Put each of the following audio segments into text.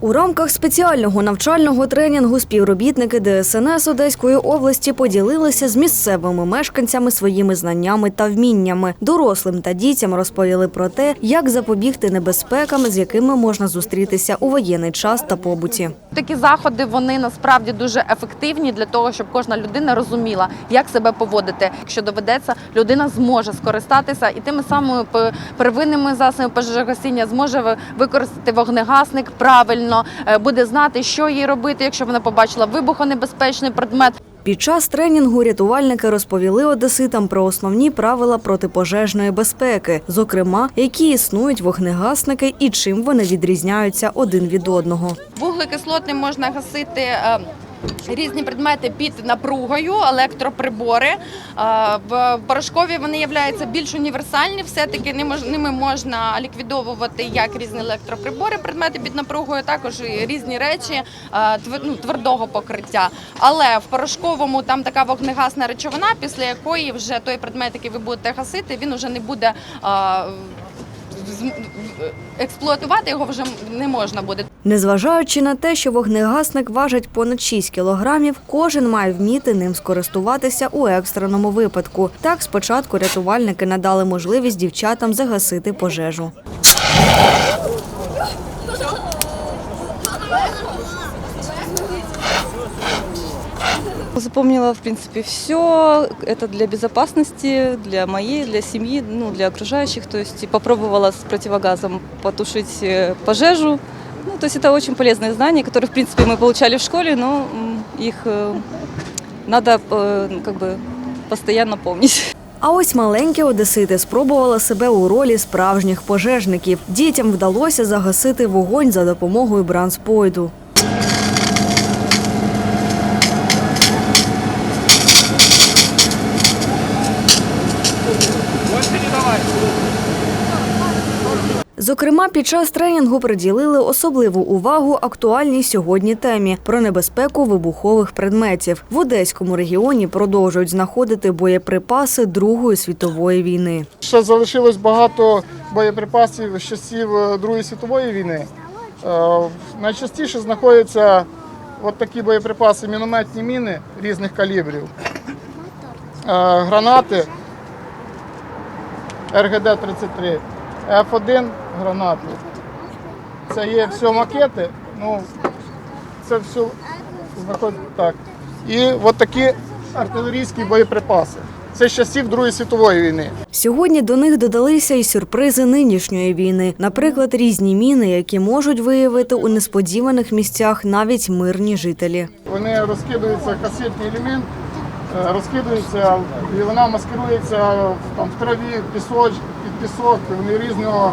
У рамках спеціального навчального тренінгу співробітники ДСНС Одеської області поділилися з місцевими мешканцями своїми знаннями та вміннями. Дорослим та дітям розповіли про те, як запобігти небезпекам, з якими можна зустрітися у воєнний час та побуті. Такі заходи вони насправді дуже ефективні для того, щоб кожна людина розуміла, як себе поводити. Якщо доведеться, людина зможе скористатися і тими самими первинними засобами пожежогасіння зможе ви- використати вогнегасник правильно, е, буде знати, що їй робити, якщо вона побачила вибухонебезпечний предмет. Під час тренінгу рятувальники розповіли одеситам про основні правила протипожежної безпеки, зокрема, які існують вогнегасники і чим вони відрізняються один від одного. Вуглекислотним можна гасити. Е, Різні предмети під напругою, електроприбори. Е, В порошкові вони являються більш універсальні. Все-таки ними мож- можна ліквідовувати як різні електроприбори, предмети під напругою, також і різні речі е, ну, твердого покриття. Але в порошковому там така вогнегасна речовина, після якої вже той предмет, який ви будете гасити, він вже не буде. Експлуатувати його вже не можна буде. Незважаючи на те, що вогнегасник важить понад 6 кілограмів, кожен має вміти ним скористуватися у екстреному випадку. Так, спочатку рятувальники надали можливість дівчатам загасити пожежу. Запомнила, в принципе, все. Это для безопасности, для моей, для семьи, ну, для окружающих. То есть и попробовала с противогазом потушить э, пожежу. Ну, то есть это очень полезные знания, которые, в принципе, мы получали в школе, но м, их э, надо э, ну, как бы постоянно помнить. А ось маленькі одесити спробували себе у ролі справжніх пожежників. Дітям вдалося загасити вогонь за допомогою бранспойду. Зокрема, під час тренінгу приділили особливу увагу актуальній сьогодні темі про небезпеку вибухових предметів. В Одеському регіоні продовжують знаходити боєприпаси Другої світової війни. Ще залишилось багато боєприпасів з часів е, Другої світової війни. Е, Найчастіше знаходяться такі боєприпаси, мінометні міни різних калібрів, Е, гранати РГД-33, F1 гранати. Це є все макети, ну це все знаходиться так. І от такі артилерійські боєприпаси. Це з часів Другої світової війни. Сьогодні до них додалися і сюрпризи нинішньої війни, наприклад, різні міни, які можуть виявити у несподіваних місцях навіть мирні жителі. Вони розкидуються касетний елемент, е, розкидуються і вона маскирується там, в траві, в пісоч, під пісок. Вони різного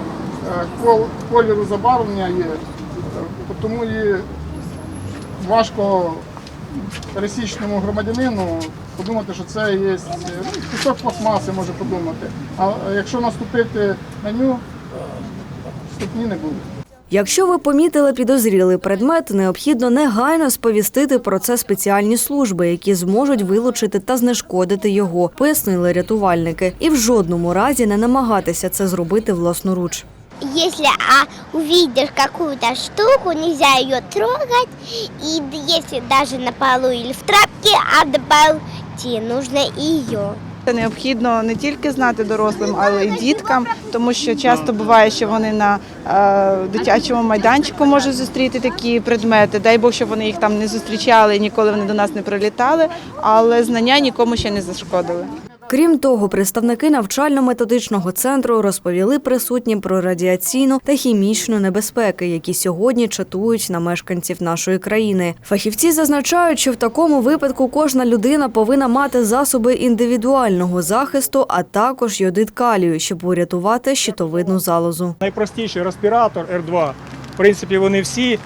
е, кольору забарвлення є, тому і важко пересічному громадянину подумати, що це є ну, пісок пластмаси, може подумати. А якщо наступити на ню, ступні не буде. Якщо ви помітили підозрілий предмет, необхідно негайно сповістити про це спеціальні служби, які зможуть вилучити та знешкодити його, пояснили рятувальники. І в жодному разі не намагатися це зробити власноруч. Если а, увидишь какую-то штуку, нельзя ее трогать. Д- если даже на полу или в трапке отбойти, нужно ее. Необхідно не тільки знати дорослим, але й діткам, тому що часто буває, що вони на е, дитячому майданчику можуть зустріти такі предмети. Дай Бог, щоб вони їх там не зустрічали, і ніколи вони до нас не прилітали, але знання нікому ще не зашкодили. Крім того, представники навчально-методичного центру розповіли присутнім про радіаційну та хімічну небезпеки, які сьогодні чатують на мешканців нашої країни. Фахівці зазначають, що в такому випадку кожна людина повинна мати засоби індивідуального захисту, а також йодит калію, щоб урятувати щитовидну залозу. Найпростіший респіратор R2. В принципі, вони всі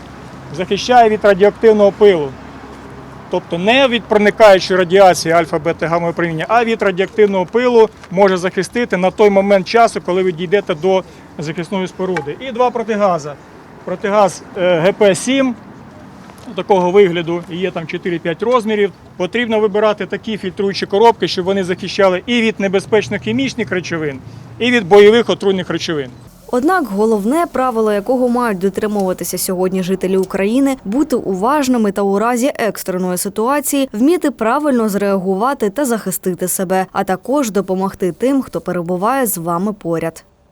захищають від радіоактивного пилу. Тобто не від проникаючої радіації альфа, бета, гамма випромінення, а від радіоактивного пилу може захистити на той момент часу, коли ви дійдете до захисної споруди. І два протигаза. Протигаз е, ГП-7 такого вигляду, є там 4-5 розмірів. Потрібно вибирати такі фільтруючі коробки, щоб вони захищали і від небезпечних хімічних речовин, і від бойових отруйних речовин. Однак головне правило, якого мають дотримуватися сьогодні жителі України, бути уважними та у разі екстреної ситуації вміти правильно зреагувати та захистити себе, а також допомогти тим, хто перебуває з вами поряд.